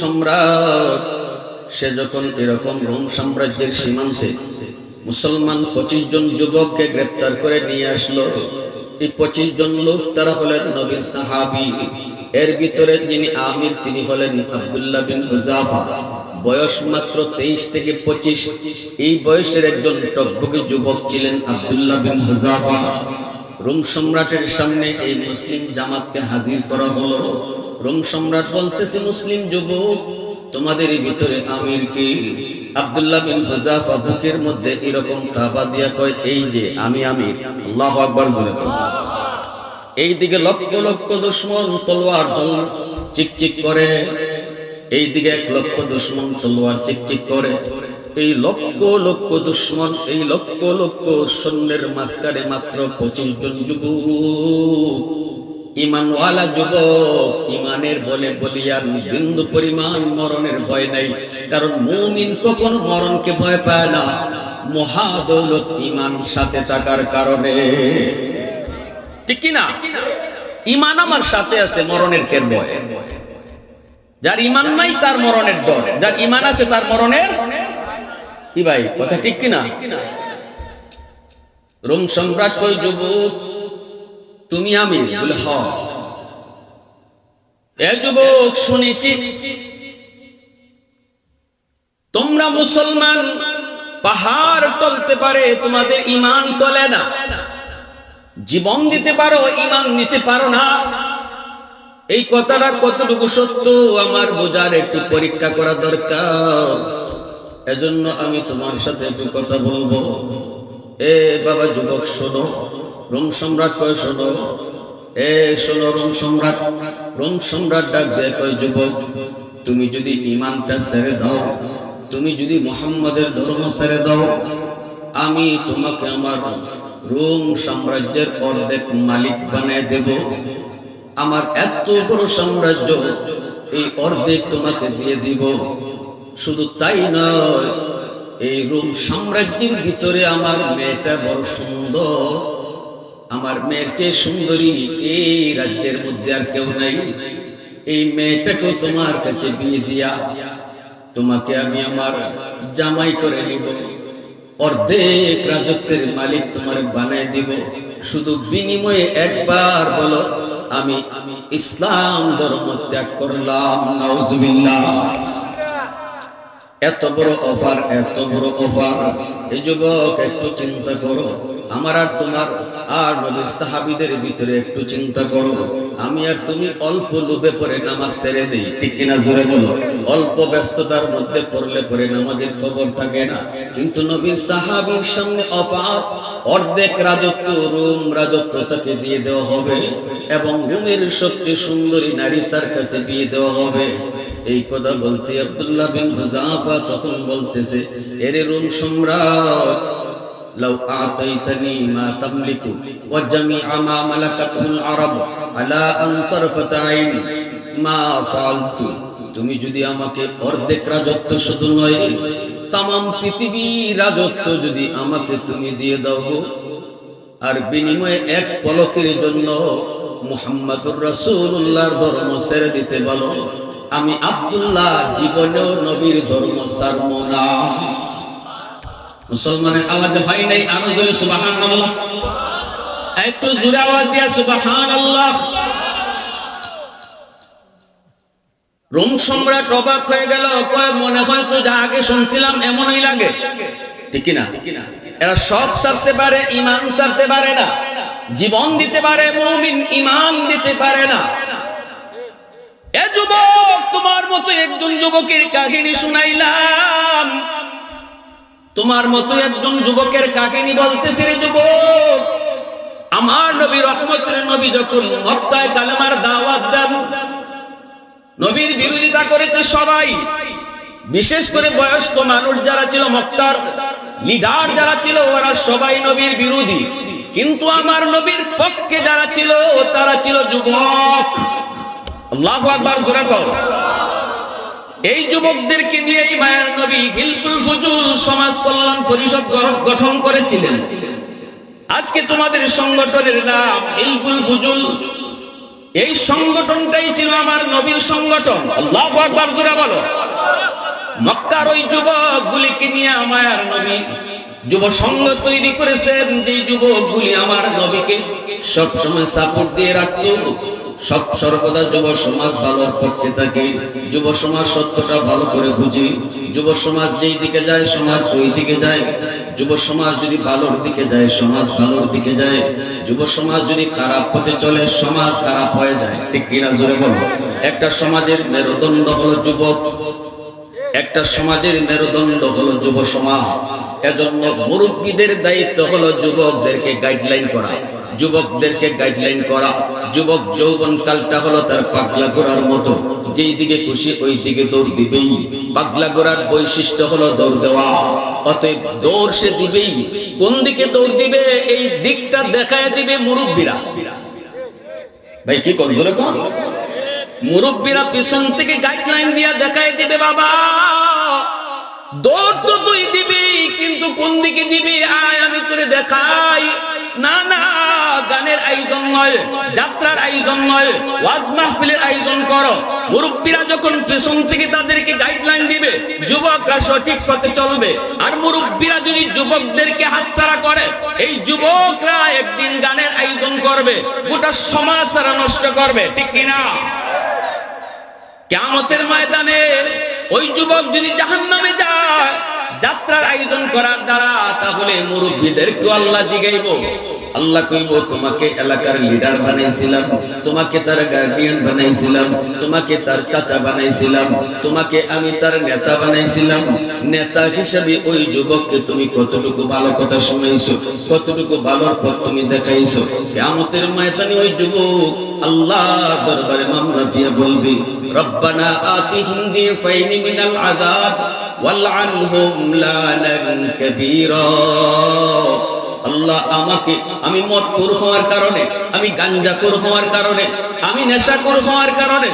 সম্রাট। সে যখন এরকম রোম সাম্রাজ্যের সীমান্তে মুসলমান পঁচিশ জন যুবককে গ্রেপ্তার করে নিয়ে আসলো, এই পঁচিশ জন লোক তারা হলেন নবীর সাহাবি। এর ভিতরে যিনি আমির, তিনি হলেন আব্দুল্লাহ বিন হুজাফা। বয়স মাত্র তেইশ থেকে পঁচিশ। এই বয়সের একজন টকবকি যুবক ছিলেন আব্দুল্লাহ বিন হুজাফা। রোম সম্রাটের সামনে এই মুসলিম জামাতকে হাজির করা হলো। রোম সম্রাট বলতেছে, মুসলিম যুবক তোমাদের ভিতরে আমির কি? আব্দুল্লাহ বিন হুজাফা বুকের মধ্যে এরকম তাবা দিয়া কয়, এই যে, আমি আমির। আল্লাহু আকবার জোরে। এই দিকে লক্ষ লক্ষ দুশ্মন তলোয়ার চিকচিক করে, এই দিকে এক লক্ষ দুশ্মন তলোয়ার চিকচিক করে। এই লক্ষ লক্ষ দুশ্মন, এই লক্ষ লক্ষ সৈন্যের মাঝখানে মাত্র পঁচিশ জন যুবক। ইমানওয়ালা যুবক, ইমানের বলে বলিয়ার বিন্দু পরিমাণ মরণের ভয় নাই, কারণ মুমিন কখন মরণকে ভয় পায় না? মহাদৌলত ইমান সাথে থাকার কারণে। ঠিক কি না? ইমান আমার সাথে আছে মরণের কেন যার ইমান নাই, তার মরণের ডর। যার ইমান আছে, তার মরণের কি ভাই, কথা ঠিক কি না? রোম সম্রাট কই যুবক? তুমি আমি বলে হ এ যুবক শুনেছি। তোমরা মুসলমান পাহাড় টলতে পারে তোমাদের ইমান টলে না। জীবন দিতে পারো ইমান নিতে পারো না। এই কথাটা কতটুকু সত্য আমার বোঝার একটু পরীক্ষা করা দরকার। এজন্য আমি তোমার সাথে একটু কথা বলব। এ বাবা যুবক শোনো। রোম সম্রাট কয়, শোনো, এ শোনো রোম সম্রাট রোম সম্রাট দেয় কয়, যুবক, তুমি যদি ইমানটা ছেড়ে দাও, তুমি যদি মোহাম্মদের ধর্ম ছেড়ে দাও, আমি তোমাকে আমার রোম সাম্রাজ্যের অর্ধেক মালিক বানায় দেব। আমার এত বড় সাম্রাজ্য এই অর্ধেক তোমাকে দিয়ে দিব। শুধু তাই নয়, এই রোম সাম্রাজ্যের ভিতরে আমার মেয়েটা বড় সুন্দর। আমার মেয়ের চেয়ে সুন্দরী এই রাজ্যের মধ্যে আর কেউ নাই। এই মেয়েটাকেও তোমার কাছে বিয়ে দিয়া তোমাকে আমি আমার জামাই করে নিব। অর্ধেক রাজত্বের মালিক তোমার বানাই দিব। শুধু বিনিময়ে একবার বলো আমি আমি ইসলাম ধর্ম ত্যাগ করলাম। নাউজুবিল্লাহ। এত বড় অফার, এত বড় অফার। এই যুবক, একটু চিন্তা করো। আমার আর তোমার, আর নবীর সাহাবিদের ভিতরে একটু চিন্তা করো। আমি আর তুমি অল্প লোভে পরে নামাজ ছেড়ে দিই, ঠিক কিনা জোরে বলো? অল্প ব্যস্ততার মধ্যে পড়লে পরে নামাজের খবর থাকে না। কিন্তু নবীর সাহাবির সামনে অফার অর্ধেক রাজত্ব, রোম রাজত্ব তাকে দিয়ে দেওয়া হবে এবং রুমের সবচেয়ে সুন্দরী নারী তার কাছে বিয়ে দেওয়া হবে। এই কথা বলতে আব্দুল্লাহ বিন হুজাফা তখন বলতেছে, এরে রোম সম্রাট لو أعطيتني ما تملك وجميع ما ملكته العرب على أن طرفة عين ما فعلت তুমি যদি আমাকে অর্ধেক রাজত্ব শুধু নয় তাম পৃথিবীর রাজত্ব যদি আমাকে তুমি দিয়ে দাও গো, আর বিনিময়ে এক পলকের জন্য মুহাম্মাদুর রাসূলুল্লাহর ধর্ম ছেড়ে দিতে বলো আমি আব্দুল্লাহ জীবনেও নবীর ধর্ম ছাড়ব না মুসলমানের আওয়াজ হয় নাই, আরও জোরে সুবহানাল্লাহ। একটু জোরে আওয়াজ দিয়া সুবহানাল্লাহ। রোম সম্রাট অবাক হয়ে গেল মনে হয় তো যা আগে শুনছিলাম এমনই লাগে। ঠিক না এরা সব ছাড়তে পারে, ইমান ছাড়তে পারে না। জীবন দিতে পারে, মুমিন ইমান দিতে পারে না। এ যুবক, তোমার মতো একজন যুবকের কাহিনী শুনাইলাম। তোমার মতো একজন যুবকের কাহিনী বলতেছে রে যুবক? আমার নবী রহমতের নবী যখন মক্কায় কালেমার দাওয়াত দেন, নবীর বিরোধিতা করেছে সবাই। বিশেষ করে বয়স্ক মানুষ যারা ছিল মক্কার লিডার যারা ছিল, ওরা সবাই নবীর বিরোধী। কিন্তু আমার নবীর পক্ষে যারা ছিল, তারা ছিল যুবক। আল্লাহু আকবার, জোরে কর এই যুবকদেরকে নিয়ে এই মায়ের নবী হিলফুল ফুজুল সমাজ কল্যাণ পরিষদ গঠন- করেছিলেন? আজকে তোমাদের সংগঠনের নাম হিলফুল ফুজুল। এই সংগঠনটাই ছিল আমার নবীর সংগঠন। আল্লাহ আকবার, জোরে বলো। মক্কার ওই যুবকগুলিকে নিয়ে আমার নবী যুব সংঘ তৈরি করেছেন যে যুবকগুলি আমার নবীকে সব সময় সাপোর্ট দিয়ে রাখত। সব সর্বদা যুব সমাজ ভালোর পক্ষে থাকে। যুব সমাজ সত্যটা ভালো করে বুঝি। যুব সমাজ যেই দিকে যায়, সমাজ ওই দিকে যায়। যুব সমাজ যদি ভালোর দিকে যায়, সমাজ ভালোর দিকে যায়। যুব সমাজ যদি খারাপ পথে চলে, সমাজ খারাপ হয়ে যায়। ঠিক কিনা জোরে বলো? একটা সমাজের মেরুদণ্ড হলো যুবক। একটা সমাজের মেরুদণ্ড হলো যুব সমাজ এজন্য মুরব্বীদের দায়িত্ব হলো যুবকদেরকে গাইডলাইন করা। যুবকদেরকে গাইডলাইন করা। যুবক যৌবন কালটা হলো তার পাগলা গোড়ার মতো। যেই দিকে খুশি ওই দিকে দৌড় দিবেই। পাগলা গোড়ার বৈশিষ্ট্য হলো দৌড় দেওয়া। অতএব দৌড় সে দিবেই। কোন দিকে দৌড় দিবে, এই দিকটা দেখায় দিবে মুরব্বীরা। ভাই, কি ধরে কোন? মুরব্বীরা পিছন থেকে গাইডলাইন দিয়া দেখায় দিবে, বাবা। দৌড় তো তুই দিবি, কিন্তু কোন দিকে দিবি? আয়, আমি তোরে দেখাই। না না যদি যুবকদেরকে হাতছাড়া করে, এই যুবকরা একদিন গানের আয়োজন করবে, গোটা সমাজ তারা নষ্ট করবে, ঠিক কেমতের ময়দানে ওই যুবক যদি জাহান নামে যায়, যাত্রার আয়োজন করার দ্বারা, তাহলে মুরব্বীদেরকে আল্লাহ জিগাইব। আল্লাহ কইব, তোমাকে এলাকার লিডার বানাইছিলাম, তোমাকে তার গার্ডিয়ান বানাইছিলাম, তোমাকে তার চাচা বানাইছিলাম, তোমাকে আমি তার নেতা বানাইছিলাম। নেতা হিসাবে ওই যুবককে তুমি কতটুকু ভালো কথা শুনাইছো, কতটুকু ভালোর পথ তুমি দেখাইছো? কেমতের ময়দানে ওই যুবক আল্লাহ দরবারে মামলা দিয়ে বলবি রব্বানা আতিহিম দিফাইনি মিনাল আযাব ওয়ালআনহুম লানান কাবীরা আল্লাহ আমাকে, আমি মদপুর হওয়ার কারণে, আমি গাঞ্জাকুর হওয়ার কারণে, আমি নেশাকুর হওয়ার কারণে,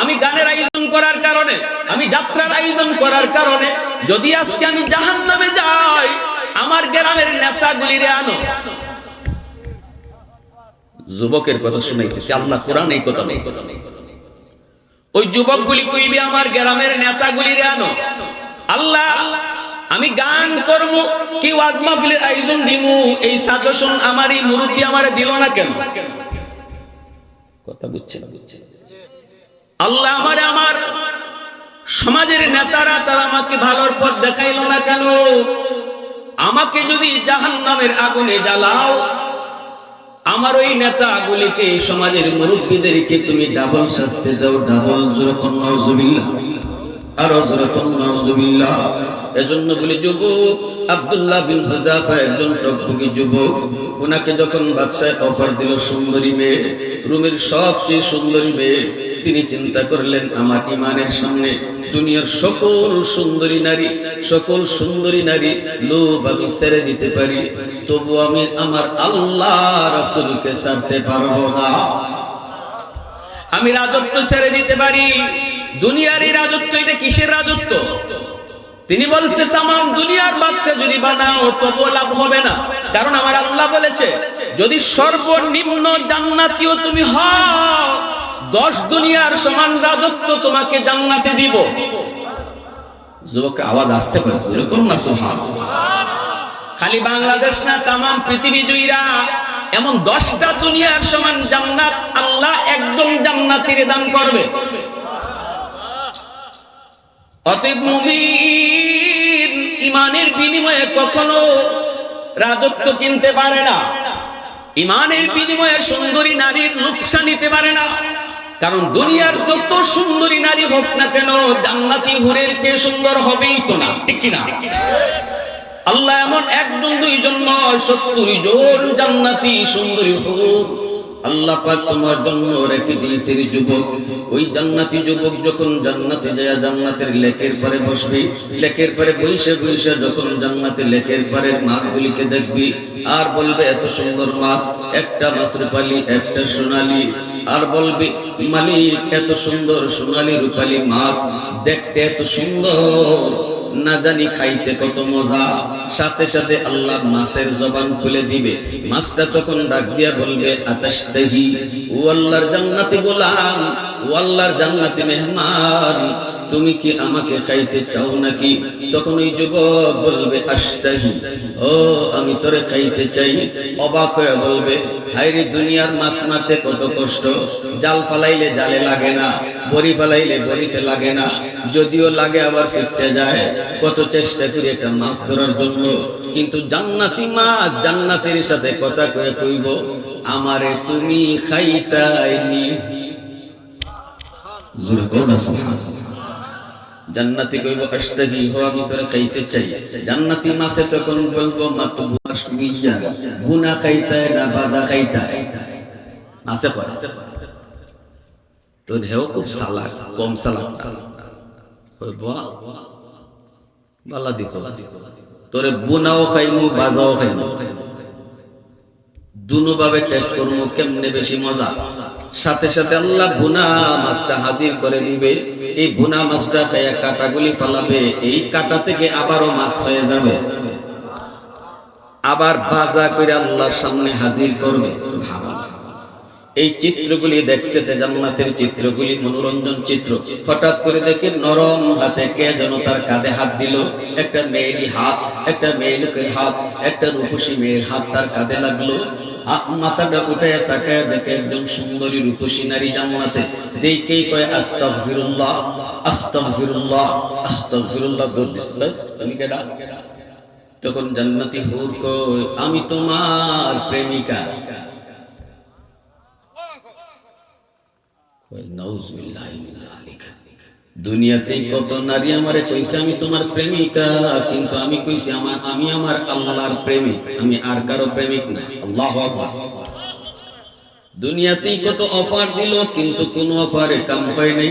আমি গানের আয়োজন করার কারণে, আমি যাত্রার আয়োজন করার কারণে, যদি আজকে আমি জাহান নামে যাই, আমার গ্রামের নেতাগুলিরে আনো। যুবকের কথা শুনাইতেছি, আল্লাহ কোরআন এই কথা নেই ওই যুবকগুলি কইবে, আমার গ্রামের নেতাগুলিরে আনো। আল্লাহ, আমি গান করব, কি ওয়াজ মাহফিলের আয়োজন দিমু? এই সাজেশন আমার এই মুরব্বী আমারে দিল না কেন? কথা বুঝছে না, বুঝছে আল্লাহ আমারে আমার সমাজের নেতারা, তারা আমাকে ভালোর পথ দেখাইলো না কেন? আমাকে যদি জাহান্নামের আগুনে জ্বালাও আমার ওই নেতাগুলিকে সমাজের মুরব্বীদেরকে তুমি ডাবল শাস্তি দাও ডাবল এজন্য বলি, যুবক, আব্দুল্লাহ বিন হুজাফা একজন টকভুকি যুবক ওনাকে যখন বাদশায় অফার দিল সুন্দরী মেয়ে, রুমের সবচেয়ে সুন্দরী মেয়ে তিনি চিন্তা করলেন, আমার ইমানের সামনে দুনিয়ার সকল সুন্দরী নারী, সকল সুন্দরী নারী লোভ আমি ছেড়ে দিতে পারি। তবু আমি আমার আল্লাহ রাসূলকে ছাড়তে পারব না। আমি রাজত্ব ছেড়ে দিতে পারি। দুনিয়ার এই রাজত্ব, এটা কিসের রাজত্ব? তিনি বলছে তাম দুনিয়ার বাদশা যদি বানাও তবু লাভ হবে না। কারণ আমার আল্লাহ বলেছে, যদি সর্বনিম্ন জান্নাতীয় তুমি হও দশ দুনিয়ার সমান রাজত্ব তোমাকে জান্নাতে দিব। যুবক আওয়াজ আসতে পারে, এরকম না সুহান খালি বাংলাদেশ না তাম পৃথিবী জুইরা এমন দশটা দুনিয়ার সমান জান্নাত আল্লাহ একজন জান্নাতির দান করবে। অতএব মুমিন ইমানের বিনিময়ে কখনো রাজত্ব কিনতে পারে না। ইমানের বিনিময়ে সুন্দরী নারীর লুপসা নিতে পারে না। কারণ দুনিয়ার যত সুন্দরী নারী হোক না কেন, জান্নাতি হুরের চেয়ে সুন্দর হবেই তো না। ঠিক কিনা? আল্লাহ এমন একজন, দুইজন নয় সত্তর জন জান্নাতি সুন্দরী হুর। আল্লাহ পাক তোমার জন্য রেখে দিয়েছে যুবক। ওই জান্নাতি যুবক যখন জান্নাতে যায়, জান্নাতের লেকের পারে বসবি, লেকের পারে বইসে বইসে যখন জান্নাতে লেকের পারে মাছগুলিকে দেখবি, আর বলবে, এত সুন্দর মাছ, একটা মাছ রূপালি একটা সোনালি। আর বলবি, মালিক, এত সুন্দর সোনালি রূপালি মাছ, দেখতে এত সুন্দর। না জানি খাইতে কত মজা। সাথে সাথে আল্লাহ মাছের জবান খুলে দিবে। মাছটা তখন ডাক দিয়া বলবে, আতাশতাহি? ও আল্লাহর জান্নাতি গোলাম, ও আল্লাহর জান্নাতি মেহমান। তুমি কি আমাকে খাইতে চাও নাকি? তখন ওই যুবক বলবে, আস্তাহি। ও, আমি তোরে খাইতে চাই। অবাক হয়ে বলবে হাইরে দুনিয়ার মাছ মারতে কত কষ্ট। জাল ফালাইলে জালে লাগে না, বড়ি ফালাইলে বড়িতে লাগে না। যদিও লাগে আবার শিখতে যায়। কত চেষ্টা করি একটা মাছ ধরার জন্য। কিন্তু জান্নাতি মাছ জান্নাতের সাথে কথা কয়ে কইব, আমারে তুমি খাইতাইনি। জোরে কও না, সুবহানাল্লাহ। জান্নাতি কইব আশতাহি হো আমি তোরে খাইতে চাই। জান্নাতি মাছে তখন বলব মাতবু আশমিয়া গুনা খাইতায় না বাজা খাইতায়? আছে কয়, তোর হেও খুব সালাক, কম সালাক কইব বালা দিকো, তোরে বুনাও খাইমু বাজাও খাইমু। দুনো ভাবে টেস্ট করব কেমনে বেশি মজা? সাথে সাথে আল্লাহ বুনা মাছটা হাজির করে দিবে। এই বুনা মাছটা খাইয়া কাটাগুলি ফালাবে। এই কাটা থেকে আবারও মাছ হয়ে যাবে। আবার বাজা করে আল্লাহর সামনে হাজির করবে। এই চিত্রগুলি দেখতেছে জান্নাতের চিত্রগুলি, মনোরঞ্জন চিত্র। হঠাৎ করে দেখে নরম হাতে কে যেন তার কাঁধে হাত দিল। একটা মেয়েরই হাত, একটা মেয়ে লোকের হাত, একটা রূপসী মেয়ের হাত তার কাঁধে লাগল। মাথাটা উঠে তাকায় দেখে একজন সুন্দরী রূপসী নারী জান্নাতে। দেখেই কয় আস্তাগফিরুল্লাহ আস্তাগফিরুল্লাহ আস্তাগফিরুল্লাহ দিছিল তুমি কেডা? তখন জান্নাতি হুর কয় আমি তোমার প্রেমিকা। কয়, নাউজুবিল্লাহি মিন যালিক। দুনিয়াতে কত নারী আমারে কইছে আমি তোমার প্রেমিকা কিন্তু আমি কইছি আমার আমি আমার আল্লাহর প্রেমিক আমি আর কারও প্রেমিক না। আল্লাহু আকবার। দুনিয়াতেই কত অফার দিল কিন্তু কোন অফারে কাম হয় নাই।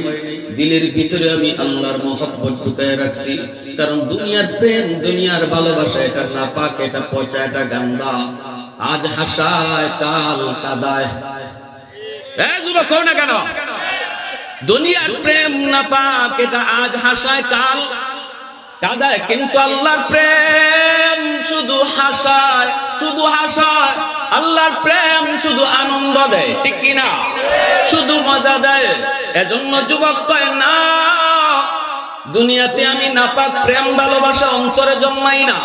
দিলের ভিতরে আমি আল্লাহর মহব্বত ঢুকায় রাখছি কারণ দুনিয়ার প্রেম দুনিয়ার ভালোবাসা এটা নাপাক এটা পচা এটা গান্দা। আজ হাসায় কাল কাদায়। এ যুবক কও না কেন? দুনিয়ার প্রেম না পাক, এটা আজ হাসায় কাল। কাদায় কিন্তু আল্লাহর প্রেম শুধু হাসায় শুধু হাসায়। আল্লাহর প্রেম শুধু আনন্দ দেয়, ঠিক কি না? শুধু মজা দেয়, এজন্য যুবক কয়, না, দুনিয়াতে আমি নাপাক প্রেম, ভালোবাসা অন্তরে জন্মাই না।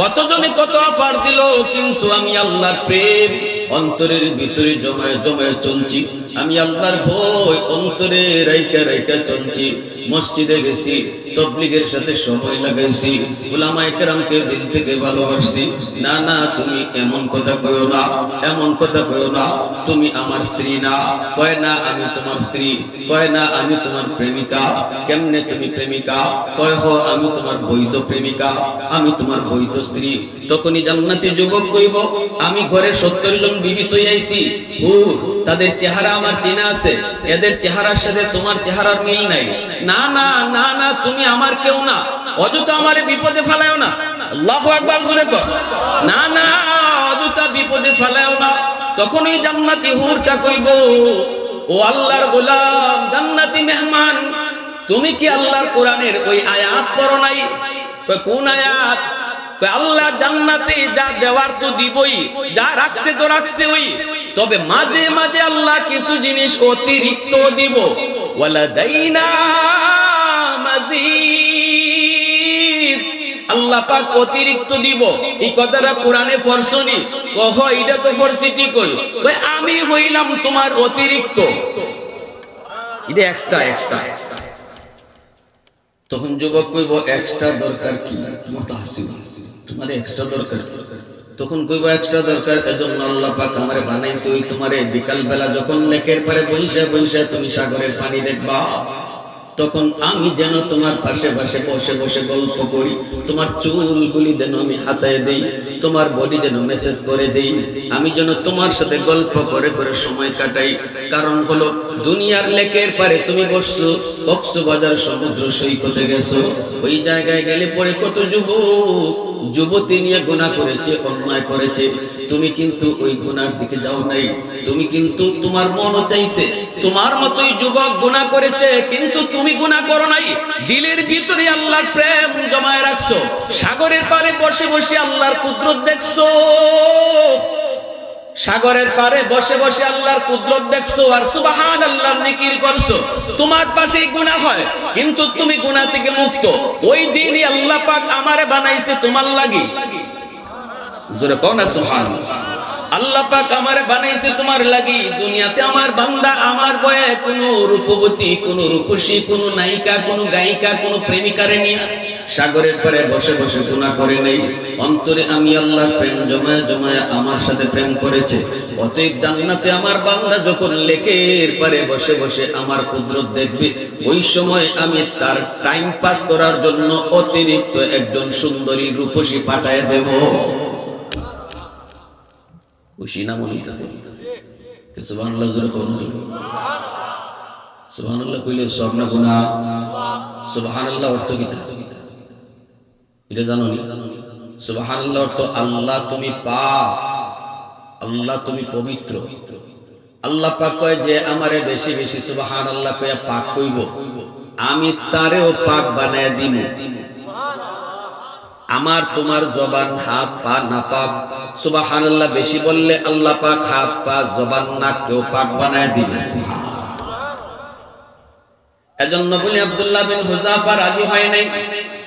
কতজনে কত অফার দিল, কিন্তু আমি আল্লাহর প্রেম অন্তরের ভিতরে জমায় জমায় চলছি। আমি আল্লাহর ভয় অন্তরে রাইকা রাইকা চলছি, মসজিদে গেছি, তবলিগের সাথে সময় লাগাইছি উলামা একরামকে দিল থেকে ভালোবাসছি। না না, তুমি এমন কথা কইও না, এমন কথা কইও না, তুমি আমার স্ত্রী না। কয় না, আমি তোমার স্ত্রী, কয় না, আমি তোমার প্রেমিকা, কেমনে তুমি প্রেমিকা? কয়, হ, আমি তোমার বৈধ প্রেমিকা, আমি তোমার বৈধ স্ত্রী। তখনই জান্নাতি যুবক কইব, আমি ঘরে সত্তর জন বিবি তৈ আইছি তাদের চেহারা আমার চেনা আছে, এদের চেহারার সাথে তোমার চেহারার মিল নাই। না না না না, তুমি আমার কেউ না। অযথা আমার বিপদে ফেলায়ও না। আল্লাহু আকবার বলে কর। না না, অযথা বিপদে ফেলায়ও না। তখন ওই জান্নাতি হুরটা কইব, ও আল্লাহর গোলাম, জান্নাতি মেহমান, তুমি কি আল্লাহর কোরআনের ওই আয়াত পড়ো নাই? কোন আয়াত? আল্লাহ জান্নাতে যা দেওয়ার তো দিবই, যা রাখছে তো রাখছে ওই তবে মাঝে মাঝে আল্লাহ কিছু জিনিস অতিরিক্ত দিব। আল্লাহ পাক অতিরিক্ত দিব। এই কথাটা কোরআনে ফরসনি কহ এটা তো ফরসি ঠিক কই আমি হইলাম তোমার অতিরিক্ত। এটা এক্সট্রা এক্সট্রা তখন যুবক কইব এক্সট্রা দরকার কি? তোমার তো হাসি তোমার এক্সট্রা দরকার কি? তখন কইব, এক্সট্রা দরকার? এজন্য আল্লাহ পাক আমারে বানাইছে ওই তোমারে। বিকাল বেলা যখন লেকের পারে বইসা বইসা তুমি সাগরের পানি দেখবা, তখন আমি যেন তোমার পাশে পাশে বসে বসে গল্প করি। তোমার চুলগুলি যেন আমি হাতায় দেই, তোমার বডি যেন মেসেজ করে দেই। আমি যেন তোমার সাথে গল্প করে করে সময় কাটাই। কারণ হলো, দুনিয়ার লেকের পারে তুমি বসছো, কক্সবাজার সমুদ্র সৈকতে গেছো। ওই জায়গায় গেলে পরে কত যুবক। যুবতী নিয়ে গুণা করেছে, অন্যায় করেছে। তুমি কিন্তু ওই গুনার দিকে যাও নাই। তুমি কিন্তু তোমার মনও চাইছে। তোমার মতোই যুবক গুণা করেছে, কিন্তু তুমি গুণা করো নাই। দিলের ভিতরে আল্লাহর প্রেম জমায় রাখছো। সাগরের পারে বসে বসে আল্লাহর কুদরত দেখছ। সাগরের পারে বসে বসে আল্লাহর কুদরত দেখছ আর সুবাহান আল্লাহর জিকির করছ। তোমার পাশেই গুনাহ হয়, কিন্তু তুমি গুনাহ থেকে মুক্ত। ওই দিনই আল্লাহ পাক আমারে বানাইছে তোমার লাগি। জোরে কও না সুবহান। আল্লাহ পাক আমারে বানাইছে তোমার লাগি। দুনিয়াতে আমার বান্দা, আমার বয়ে কোনো রূপবতী, কোনো রূপসী, কোনো নায়িকা, কোনো গায়িকা, কোনো প্রেমিকারে নিয়ে। সাগরের পারে বসে বসে গুণা করে নেই। অন্তরে আমি আল্লাহ প্রেম জমায় জমায় আমার সাথে প্রেম করেছে। অতএব জান্নাতে আমার বান্দা যখন লেকের পারে বসে বসে আমার কুদরত দেখবে, ওই সময় আমি তার টাইম পাস করার জন্য অতিরিক্ত একজন সুন্দরী রূপসী পাঠায় দেব। খুশি না মনে হইতেছে? কোন। সুবহানাল্লাহ কইলে সব না গুনাহ। সুবহানাল্লাহ অর্থ কি তা? এটা জানো নি অর্থ আল্লাহ তুমি পাক। আল্লাহ তুমি পবিত্র। আল্লাহ পাক কয় যে, আমারে বেশি বেশি সুবহানাল্লাহ কইয়া পাক কইব। আমি তারেও পাক বানায় দিব আমার তোমার জবান হাত পা না পাক। সুবহানাল্লাহ বেশি বললে আল্লাহ পাক হাত পা, জবান নাক কেউ পাক বানায় দিবে। এজন্য বলি আব্দুল্লাহ বিন হুজাফা রাজি হয় নাই?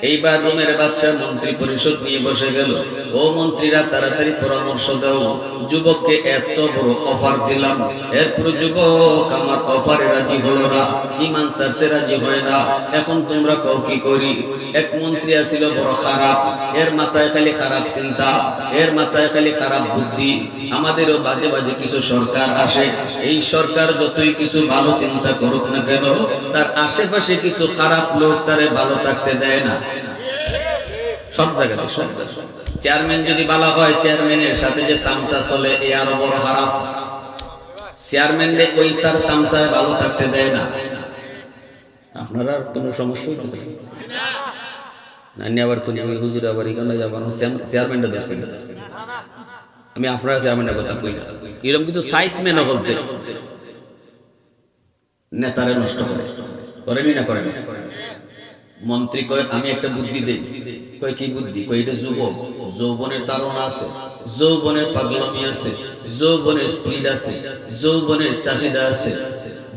এইবার রোমের বাদশাহ মন্ত্রী পরিষদ নিয়ে বসে গেল। ও মন্ত্রীরা তাড়াতাড়ি পরামর্শ দাও, যুবককে এত বড় অফার দিলাম। এরপর যুবক, আমার অফারে রাজি হলো না ইমান সারতে রাজি হয় না, এখন তোমরা কও কি করি? এক মন্ত্রী আছিল বড় খারাপ, এর মাথায় খালি খারাপ চিন্তা, এর মাথায় খালি খারাপ বুদ্ধি, আমাদেরও বাজে বাজে কিছু সরকার আসে। এই সরকার যতই কিছু ভালো চিন্তা করুক না কেন, তার আশেপাশে কিছু খারাপ লোক তারে ভালো থাকতে দেয় না। সব জায়গাতে সব জায়গায় চেয়ারম্যান যদি ভালো হয়, চেয়ারম্যানের সাথে যে সামসা চলে, এ আরও বড় খারাপ। চেয়ারম্যান ওই তার সামসায় ভালো থাকতে দেয় না। আপনারা কোনো সমস্যা হইতেছে? নানি আবার কোন আমি হুজুর আবার এখানে যাবার চেয়ারম্যানটা দেখছেন আমি আপনারা চেয়ারম্যানের কথা কই এরকম কিছু সাইট মেনে বলতে নেতারে নষ্ট করে। করেনি না করেন? মন্ত্রী কয়, আমি একটা বুদ্ধি দেই। কি বুদ্ধি? এটা যুবক। যৌবনের তারণ আছে, যৌবনের পাগলামি আছে, যৌবনের স্পিড আছে, যৌবনের চাহিদা আছে।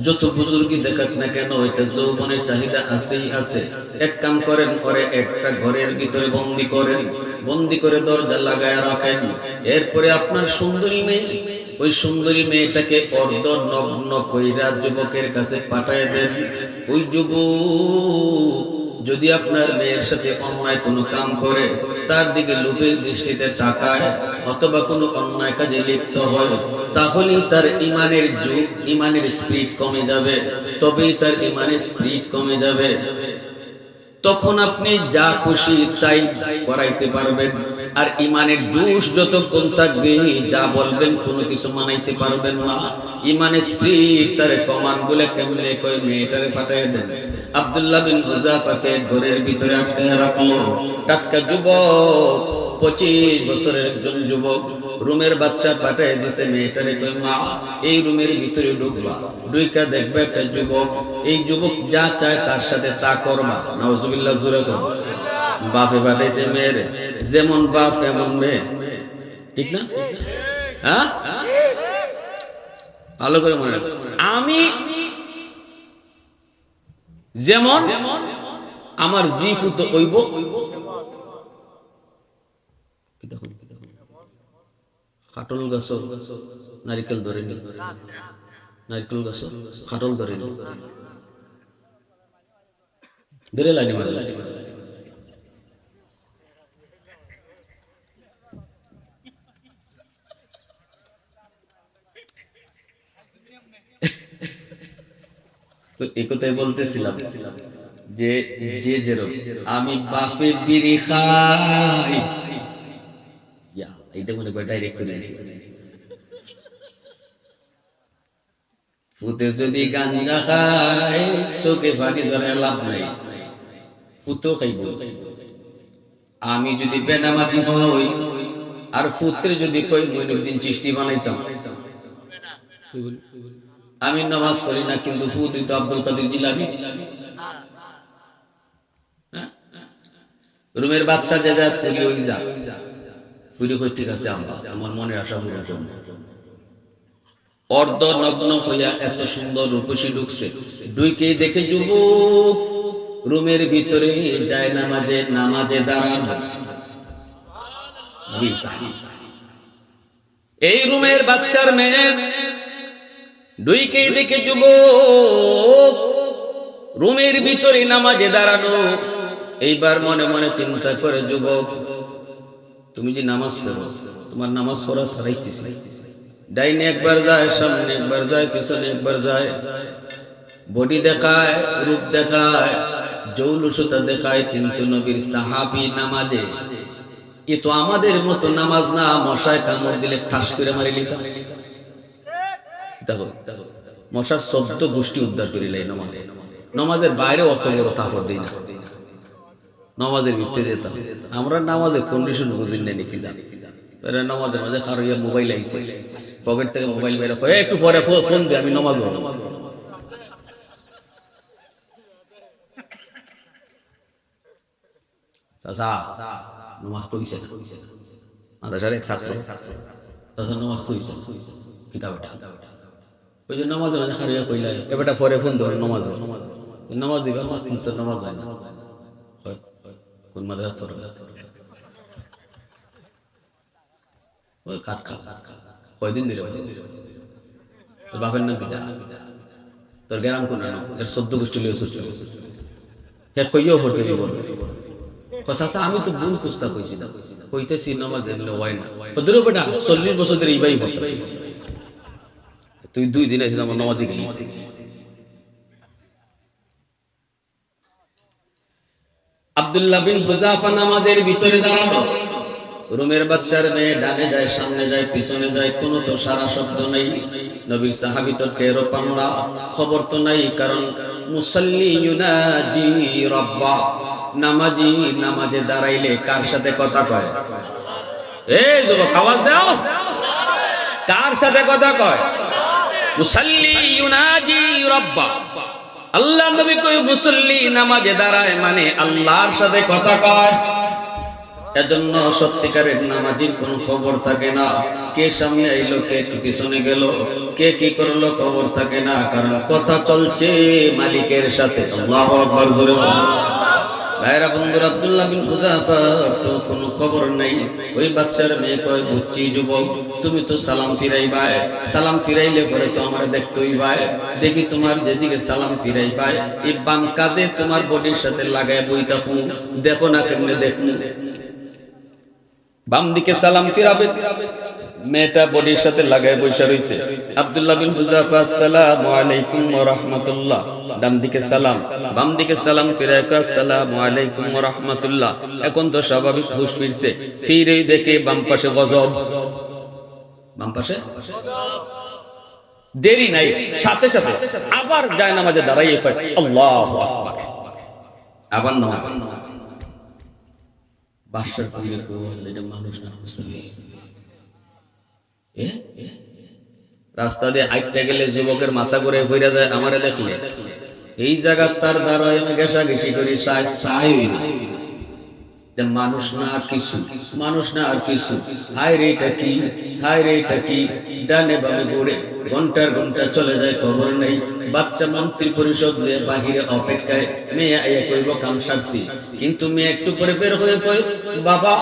যত বুজুর্গি দেখাক না কেন, এটা যৌবনের চাহিদা আছেই আছে। এক কাম করেন করে একটা ঘরের ভিতরে বন্দি করেন। বন্দি করে দরজা লাগায় রাখেন। এরপরে আপনার সুন্দরী মেয়ে, ওই সুন্দরী মেয়েটাকে অর্ধ নগ্ন কইরা যুবকের কাছে পাঠায় দেন। ওই যুবক যদি আপনার মেয়ের সাথে অন্যায় কোনো কাম করে, তার দিকে লোভের দৃষ্টিতে তাকায় অথবা কোনো অন্যায় কাজে লিপ্ত হয়, তাহলেই তার ইমানের যুগ, ইমানের স্পিড কমে যাবে, তবেই তার ইমানের স্পিড কমে যাবে। তখন আপনি যা খুশি তাই করাইতে পারবেন। আর ইমানের জুস যতক্ষণ থাকবে, যা বলবেন কোনো কিছু মানাইতে পারবেন না। ইমানের স্পিড তার কমান বলে কেমনে কই মেয়েটারে ফাটাই দেন। আব্দুল্লাহ বিন হুজাফাকে ঘরের ভিতরে আটকায় রাখল। টাটকা যুবক, পঁচিশ বছরের একজন যুবক, রুমের বাচ্চা পাঠাই দিছে মেয়েটারে কই মা, এই রুমের ভিতরে ঢুকবা। ঢুইকা দেখবে একটা যুবক। এই যুবক যা চায় তার সাথে তা করবা। নাউজুবিল্লাহ জুড়ে কর। বাপে পাঠাইছে মেয়েরে, যেমন বাপ এমন মেয়ে। ঠিক না? হ্যাঁ? ভালো করে মনে আমি যেমন আমার জি ফুতো কইব খাটল গাছ নারিকেল ধরে নি। নারিকেল গাছ খাটল ধরে নি। ধরে লাইনি মারে তো একথাই বলতেছিলাম যে যে আমি বাপে খাই। এটা মনে করে ডাইরেক্ট করে দিয়েছি যদি গাঞ্জা খায়, চোখে ফাঁকি জলে লাভ নাই। ফুতেও খাইব। আমি যদি বেনামাজি হই, আর পুত্রে যদি কই মইনুদ্দিন চিষ্টি বানাইতাম? আমি নামাজ পড়ি না, কিন্তু পুত্রি তো আব্দুল কাদের জিলানি হ্যাঁ? রুমের বাদশা যে যা পুরি ওই যা পুরি কই, ঠিক আছে, আম্মা, আমার মনের আশা পূরণ করুন। অর্ধ নগ্ন হইয়া এত সুন্দর রূপসী ঢুকছে। দুইকেই দেখে যুবক, রুমের ভিতরে যায় নামাজে নামাজে দাঁড়ানো। এই রুমের বাদশার মেয়ে দুইকেই দেখে যুবক, রুমের ভিতরে নামাজে দাঁড়ানো। এইবার মনে মনে চিন্তা করে, যুবক, তুমি যে নামাজ পড়ো, তোমার নামাজ পড়া ছাড়াইতেছি ডাইনে একবার যায়, সামনে একবার যায়, পিছনে একবার যায়। বডি দেখায়, রূপ দেখায়, জৌলুসতা দেখায়, কিন্তু নবীর সাহাবি নামাজে, এ তো আমাদের মতো নামাজ না, মশায় কামড় দিলে ঠাস করে মারি দেখো মশার শব্দ গোষ্ঠী উদ্ধার করিলে নমাজে। নমাজের বাইরে অত বড় তাপর দিই না নমাজের ভিতরে যেতাম। আমরা নামাজের কন্ডিশন বুঝি না নাকি জানি নামাজের মাঝে মোবাইল আইছে। পকেট থেকে মোবাইল বের করে। একটু পরে ফোন আমি নমাজ এক ছাত্র। চাচা, নমাজ তো হইছে কিতাব এটা। ওই যে নমাজ মাঝে কইলা এবারটা পরে ফোন ধরে, নমাজ নমাজ দিবা, আমার কিন্তু নমাজ হয় না। কোন তোর ওই কাট খা কয়দিন দিলে তোর বাপের নাম পিতা তোর গ্রাম কোন এর সদ্য গোষ্ঠী লিয়ে সুরছে হে, কইও পড়ছে বিপদ কথা আমি তো ভুল কুস্তা কইছি না। কইতেছি নামাজ এগুলো হয় না। তোদের বেটা, চল্লিশ বছর ধরে ইবাই করতেছি তুই দুই দিন আছিস আমার নামাজ গেলি। আব্দুল্লাহ বিন হুজাফা ভিতরে রুমের বাচ্চার মেয়ে ডানে যায়, সামনে যায়, পিছনে যায়, কোনো তো সারা শব্দ নেই। নবীর সাহাবি তো টেরো খবর তো নাই, কারণ মুসল্লি ইউনাজি রব্বা। নামাজি নামাজে দাঁড়াইলে কার সাথে কথা কয়? এই যুবক, আওয়াজ দাও। কার সাথে কথা কয়? আল্লাহ নবী কই মুসল্লি নামাজে দাঁড়ায় মানে আল্লাহর সাথে কথা কয়। এজন্য সত্যিকারের নামাজির কোনো খবর থাকে না। কে সামনে আইলো, কে পিছনে গেল, কে কি করল খবর থাকে না, কারণ কথা চলছে মালিকের সাথে। আল্লাহু আকবার, জোরে। ভাইরা বন্ধুর, আব্দুল্লাহ বিন হুজাফার তো কোনো খবর নাই। ওই বাচ্চার মেয়ে কয় বুঝছি যুবক, তুমি তো সালাম ফিরাই ভাই সালাম ফিরাইলে পরে তো আমার দেখতেই ভাই দেখি তোমার যেদিকে সালাম ফিরাই ভাই এই বাম কাঁধে তোমার বডির সাথে লাগায় বই থাকু। দেখো না কেমনে দেখুন বাম দিকে সালাম ফিরাবে। মেয়েটা বডির সাথে লাগায় বৈশা রইছে। আব্দুল্লাহ বিন হুজাফা, আসসালামু আলাইকুম রাহমাতুল্লাহ। ডান দিকে সালাম, বাম দিকে সালাম ফিরায় কয় আসসালামু আলাইকুম রাহমাতুল্লাহ। এখন তো স্বাভাবিক হুশ ফিরছে। ফিরেই দেখে বাম পাশে গজব। বাম পাশে? দেরি নাই। সাথে সাথে আবার যায় নামাজে দাঁড়াইয়ে কয়, আল্লাহু আবার নামাজ। বাসার এটা মানুষ না, বুঝতে? রাস্তা দিয়ে আইটা গেলে যুবকের মাথা করে ফিরে যায়, আমারে দেখলে। এই জায়গা তার দ্বারা আমি গেসা ঘেসি করি, চাই চাই। মানুষ না আর কিছু, মানুষ না আর কিছু। রে রে ডানে বামে ঘুরে ঘণ্টার ঘণ্টা চলে যায়, খবর নেই। বাচ্চা মন্ত্রী পরিষদ বাহিরে অপেক্ষায় মেয়ে কইব, কাম সারছি। কিন্তু মেয়ে একটু পরে বের হয়ে কই বাবা,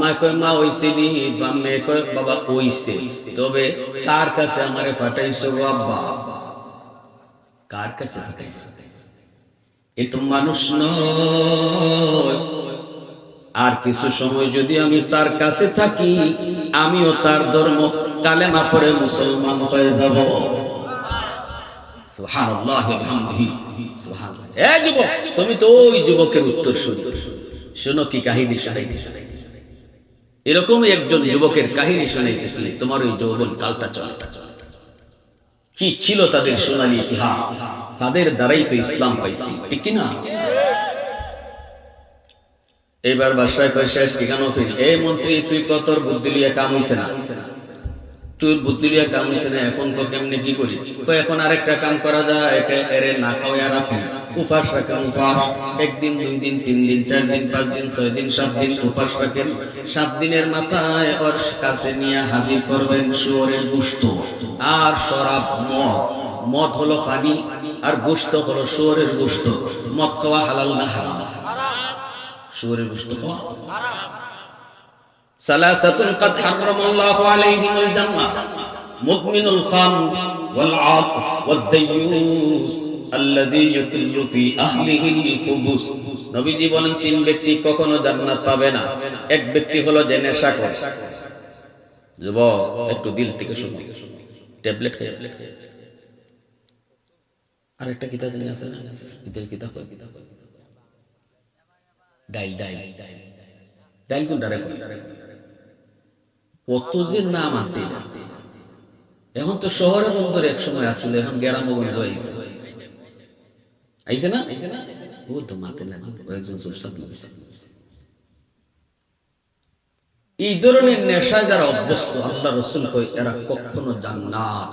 মা কই মা ওইছে নি? বা মেয়ে কই বাবা ওইছে তবে কার কাছে আমারে পাঠাইছো বাবা? কার কাছে পাঠাইছো এ তো মানুষ নয়। আর কিছু সময় যদি আমি তার কাছে থাকি, আমিও তার ধর্ম কালেমা পড়ে মুসলমান হয়ে যাব। একজন যুবকের কাহিনী তোমার ওই ছিল তাদের সোনালী তাদের দ্বারাই তো ইসলাম পাইছি, ঠিক না? এইবার বাসায় কয়, শেষ ঠিকানো ফির। এই মন্ত্রী, তুই কত বুদ্ধি লিয়ে কাম হইছে না? তুই বুদ্ধি লিয়ে কাম হইছে না, এখন তো কেমনে কি করি? তো এখন আরেকটা কাম করা যায় একে এরে না খাওয়া রাখেন। উপাস রাখেন, উপাস। একদিন, দুই দিন, তিন দিন, চার দিন, পাঁচ দিন, ছয় দিন, সাত দিন উপাস রাখেন। সাত দিনের মাথায় ওর কাছে নিয়ে হাজির করবেন শুয়োরের গুস্ত আর শরাব, মদ। মদ হলো পানি আর গোস্ত হলো শুয়োরের গোস্ত। মদ খাওয়া হালাল না হারাম। শুয়োরের সালাসাতুন হারামাল্লাহু জান্নাহ খাম ওয়াল ওয়াদ ফি খুবুস। বলেন, তিন ব্যক্তি কখনো জান্নাত পাবে না। এক ব্যক্তি হলো যে নেশা করে। যুবক, একটু দিল থেকে শুনতে ট্যাবলেট আর একটা কিতাব জানি আছে না? কিতাব কিতাব কিতাব ডাইল ডাইল। ডাইল কোনটা রে কত যে নাম আছে এখন তো শহরে বন্দর এক সময় আসলে, এখন গ্রামগঞ্জ আইছে। আইছে না? ও তো মাতে ও একজন নবীছে এই ধরনের নেশায় যারা অভ্যস্ত, আল্লাহ রসুল কই এরা কখনো জান্নাত।